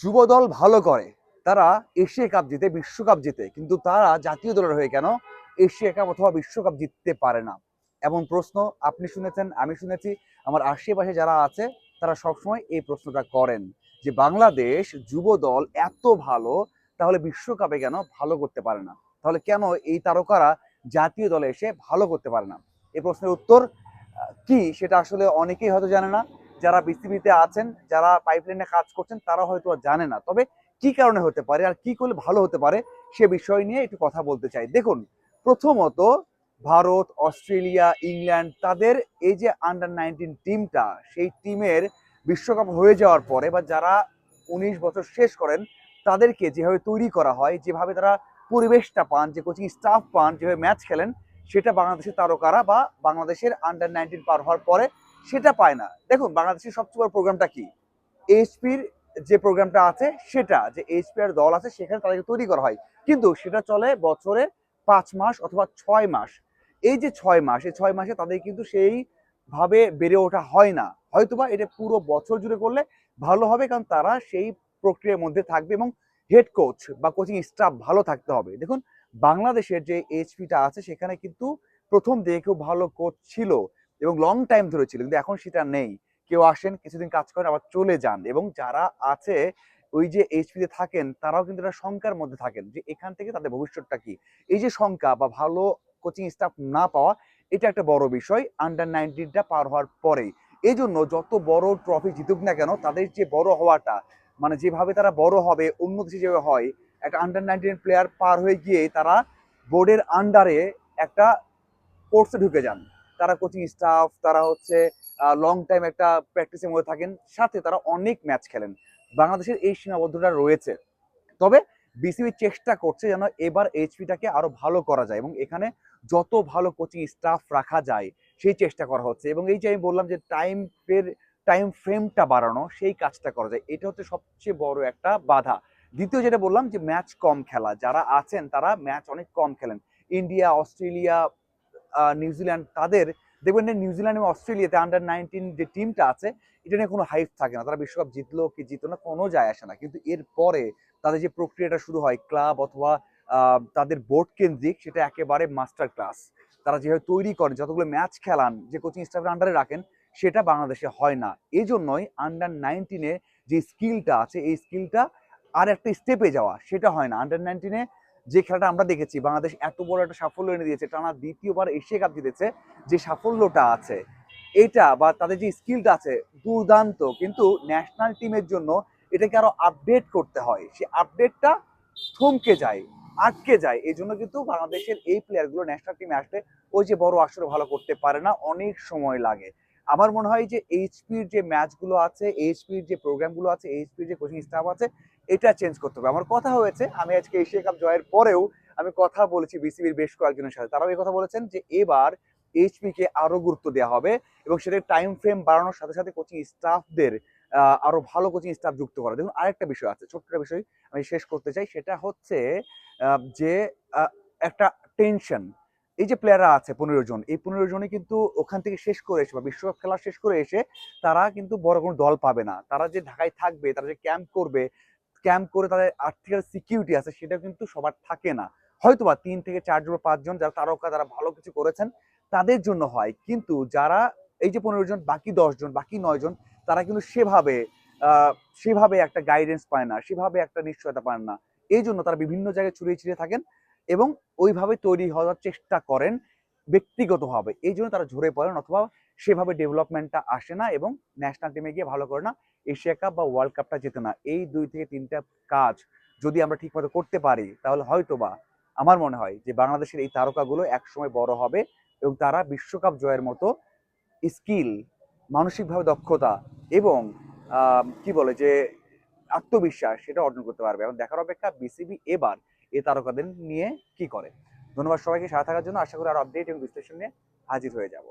যুবদল ভালো করে। তারা এশিয়া কাপ জিতে, বিশ্বকাপ জিতে, কিন্তু তারা জাতীয় দলের হয়ে কেন এশিয়া কাপ অথবা বিশ্বকাপ জিততে পারে না? এমন প্রশ্ন আপনি শুনেছেন, আমি শুনেছি, আমার আশেপাশে যারা আছে, তারা সবসময় এই প্রশ্নটা করেন যে বাংলাদেশ যুব দল এত ভালো, তাহলে বিশ্বকাপে কেন ভালো করতে পারে না? তাহলে কেন এই তারকারা জাতীয় দলে এসে ভালো করতে পারে না? এই প্রশ্নের উত্তর কি সেটা আসলে অনেকেই হয়তো জানে না। যারা বিসিবিতে আছেন, যারা পাইপলাইনে কাজ করছেন, তারা হয়তো জানে না। তবে কি কারণে হতে পারে আর কি করলে ভালো হতে পারে, সে বিষয় নিয়ে একটু কথা বলতে চাই। দেখুন, প্রথমত ভারত, অস্ট্রেলিয়া, ইংল্যান্ড, তাদের এই যে আন্ডার নাইনটিন টিমটা সেই টিমের বিশ্বকাপ হয়ে যাওয়ার পরে বা যারা উনিশ বছর শেষ করেন, তাদেরকে যেভাবে তৈরি করা হয়, যেভাবে তারা পরিবেশটা পান, যে কোচিং স্টাফ পান, যেভাবে ম্যাচ খেলেন, সেটা বাংলাদেশের তারকারা বা বাংলাদেশের আন্ডার নাইনটিন পার হওয়ার পরে সেটা পায় না। দেখুন, বাংলাদেশের সবচেয়ে বড় প্রোগ্রামটা কি? এইচপির যে প্রোগ্রামটা আছে, সেটা, যে এইচপি আর দল আছে, সেখানে তাদেরকে তৈরি করা হয়। কিন্তু সেটা চলে বছরে পাঁচ মাস অথবা ছয় মাস। এই যে ছয় মাস, এই ছয় মাসে তাদের কিন্তু সেই ভাবে বেড়ে ওঠা হয় না। হয়তোবা এটা পুরো বছর জুড়ে করলে ভালো হবে, কারণ তারা সেই প্রক্রিয়ার মধ্যে থাকবে এবং হেড কোচ বা কোচিং স্টাফ ভালো থাকতে হবে। দেখুন, বাংলাদেশের যে এইচপিটা আছে, সেখানে কিন্তু প্রথম দিকে খুব ভালো কোচ ছিল এবং লং টাইম ধরে ছিল, কিন্তু এখন সেটা নেই। কেউ আসেন, কিছুদিন কাজ করেন, আবার চলে যান। এবং যারা আছে, ওই যে এইচপিতে থাকেন, তারাও কিন্তু একটা শঙ্কার মধ্যে থাকেন যে এখান থেকে তাদের ভবিষ্যৎটা কি? এই যে শঙ্কা বা ভালো কোচিং স্টাফ না পাওয়া, এটা একটা বড় বিষয়। আন্ডার নাইনটিনটা পার হওয়ার পরে এই জন্য যত বড় ট্রফি জিতুক না কেন, তাদের যে বড় হওয়াটা মানে যেভাবে তারা বড় হবে, অন্য দেশে যেভাবে হয়, একটা আন্ডার নাইনটিন প্লেয়ার পার হয়ে গিয়ে তারা বোর্ডের আন্ডারে একটা কোর্সে ঢুকে যান। তারা কোচিং স্টাফ তারা হচ্ছে লং টাইম একটা প্র্যাকটিসের মধ্যে থাকেন। সাথে তারা অনেক ম্যাচ খেলেন। বাংলাদেশের এই সীমাবদ্ধতা রয়েছে। তবে বিসিবি চেষ্টা করছে যেন এবার এইচপিটাকে আরও ভালো করা যায় এবং এখানে যত ভালো কোচিং স্টাফ রাখা যায়, সেই চেষ্টা করা হচ্ছে। এবং এই যে আমি বললাম যে টাইম এর টাইম ফ্রেমটা বাড়ানো, সেই কাজটা করা যায়। এটা হচ্ছে সবচেয়ে বড় একটা বাধা। দ্বিতীয় যেটা বললাম যে ম্যাচ কম খেলা। যারা আছেন, তারা ম্যাচ অনেক কম খেলেন। ইন্ডিয়া, অস্ট্রেলিয়া নিউজিল্যান্ড তাদের দেখবেন নিউজিল্যান্ড এবং অস্ট্রেলিয়াতে আন্ডার নাইনটিন যে টিমটা আছে, এটা নিয়ে কোনো হাইপ থাকে না। তারা বিশ্বকাপ জিতলো কি জিতলো না, কোনো যায় আসে না। কিন্তু এর পরে তাদের যে প্রক্রিয়াটা শুরু হয় ক্লাব অথবা তাদের বোর্ড কেন্দ্রিক, সেটা একেবারে মাস্টার ক্লাস তারা যেভাবে তৈরি করেন যতগুলো ম্যাচ খেলান, যে কোচিং স্টাফের আন্ডারে রাখেন, সেটা বাংলাদেশে হয় না। এই জন্যই আন্ডার নাইনটিনে যে স্কিলটা আছে, এই স্কিলটা আর একটা স্টেপে যাওয়া, সেটা হয় না। আন্ডার নাইনটিনে যে খেলাটা আমরা দেখেছি, বাংলাদেশ এত বড় একটা সাফল্য এনে দিয়েছে, টানা দ্বিতীয়বার এশিয়া কাপ জিতেছে, যে সাফল্যটা আছে, এটা বা তাদের যে স্কিলটা আছে, দুর্দান্ত। কিন্তু ন্যাশনাল টিমের জন্য এটাকে আরও আপডেট করতে হয়। সেই আপডেটটা থমকে যায়, আটকে যায়। এই জন্য কিন্তু বাংলাদেশের এই প্লেয়ারগুলো ন্যাশনাল টিমে আসলে ওই যে বড় আসরে ভালো করতে পারে না, অনেক সময় লাগে। আমার মনে হয় যে এইচপির যে ম্যাচগুলো আছে এইচপির যে প্রোগ্রামগুলো আছে এইচপির যে কোচিং স্টাফ আছে, এটা চেঞ্জ করতে হবে। আমার কথা হয়েছে, আমি আজকে এশিয়া কাপ জয়ের পরেও আমি কথা বলেছি বিসিবির বেশ কয়েকজনের সাথে। তারাও এই কথা বলেছেন যে এবার এইচপি কে আরও গুরুত্ব দেওয়া হবে এবং সেটা টাইম ফ্রেম বাড়ানোর সাথে সাথে কোচিং স্টাফদের আরও ভালো কোচিং স্টাফ যুক্ত করা। দেখুন, আরেকটা বিষয় আছে, ছোট্ট বিষয় আমি শেষ করতে চাই। সেটা হচ্ছে যে একটা টেনশন এই যে প্লেয়াররা আছে পনেরো জন, এই পনেরো জনে কিন্তু ওখান থেকে শেষ করে এসে বা বিশ্বকাপ খেলা শেষ করে এসে তারা কিন্তু বড় কোনো দল পাবে না। তারা যে ঢাকায় থাকবে, তারা যে ক্যাম্প করবে ক্যাম্প করে তাদের আর্থিক সিকিউরিটি আছে সেটা কিন্তু সবার থাকে না। হয়তো বা তিন থেকে চারজন পাঁচজন যারা তারকা, যারা ভালো কিছু করেছেন, তাদের জন্য হয়। কিন্তু যারা এই যে পনেরো জন, বাকি দশ জন, বাকি নয় জন, তারা কিন্তু সেভাবে সেভাবে একটা গাইডেন্স পায় না, সেভাবে একটা নিশ্চয়তা পান না। এই জন্য তারা বিভিন্ন জায়গায় ছড়িয়ে ছিটিয়ে থাকেন। এবং ওইভাবে তৈরি হওয়ার চেষ্টা করেন ব্যক্তিগতভাবে। এই জন্য তারা ঝরে পড়েন অথবা সেভাবে ডেভেলপমেন্টটা আসে না এবং ন্যাশনাল টিমে গিয়ে ভালো করে না এশিয়া কাপ বা ওয়ার্ল্ড কাপটা জেতে না। এই দুই থেকে তিনটা কাজ যদি আমরা ঠিকমতো করতে পারি, তাহলে হয়তো বা আমার মনে হয় যে বাংলাদেশের এই তারকাগুলো একসময় বড় হবে এবং তারা বিশ্বকাপ জয়ের মতো স্কিল মানসিকভাবে দক্ষতা এবং কি বলে যে আত্মবিশ্বাস সেটা অর্জন করতে পারবে। এবং দেখার অপেক্ষা বিসিবি এবার এই তারকাদের নিয়ে কি করে? ধন্যবাদ সবাইকে, সাথে থাকার জন্য আশা করি আর আপডেট এবং বিশ্লেষণ নিয়ে হাজির হয়ে যাব।